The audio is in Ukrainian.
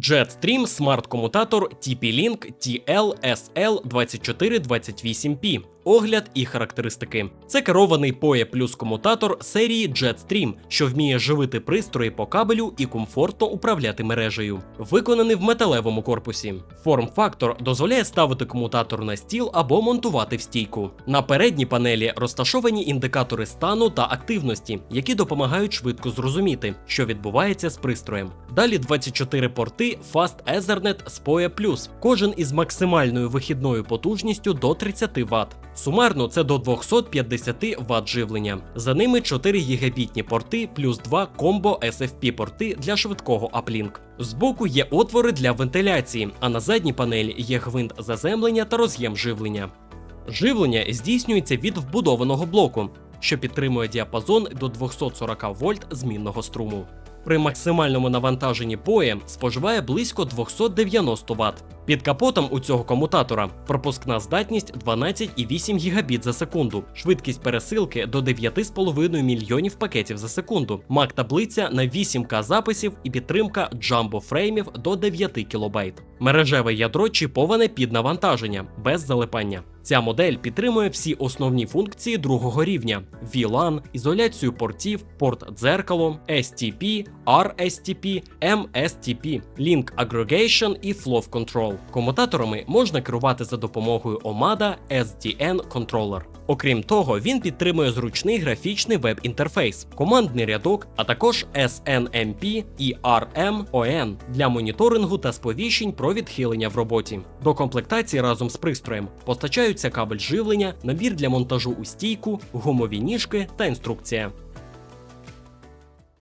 Jetstream смарт-комутатор TP-Link TL-SL2428P. Огляд і характеристики. Це керований PoE плюс комутатор серії Jetstream, що вміє живити пристрої по кабелю і комфортно управляти мережею. Виконаний в металевому корпусі. Форм-фактор дозволяє ставити комутатор на стіл або монтувати в стійку. На передній панелі розташовані індикатори стану та активності, які допомагають швидко зрозуміти, що відбувається з пристроєм. Далі 24 порти Fast Ethernet з PoE+, кожен із максимальною вихідною потужністю до 30 Вт. Сумарно це до 250 Вт живлення. За ними 4 гігабітні порти плюс 2 комбо SFP порти для швидкого аплінк. Збоку є отвори для вентиляції, а на задній панелі є гвинт заземлення та роз'єм живлення. Живлення здійснюється від вбудованого блоку, що підтримує діапазон до 240 вольт змінного струму. При максимальному навантаженні PoE споживає близько 290 Вт. Під капотом у цього комутатора пропускна здатність 12,8 Гбіт за секунду, швидкість пересилки до 9,5 мільйонів пакетів за секунду, мак таблиця на 8К записів і підтримка джамбо фреймів до 9 кБ. Мережеве ядро чіповане під навантаження без залипання. Ця модель підтримує всі основні функції другого рівня: VLAN, ізоляцію портів, порт дзеркало, STP, RSTP, MSTP, Link Aggregation і Flow Control. Комутаторами можна керувати за допомогою OMADA SDN Controller. Окрім того, він підтримує зручний графічний веб-інтерфейс, командний рядок, а також SNMP і RMON для моніторингу та сповіщень про відхилення в роботі. До комплектації разом з пристроєм постачаються кабель живлення, набір для монтажу у стійку, гумові ніжки та інструкція.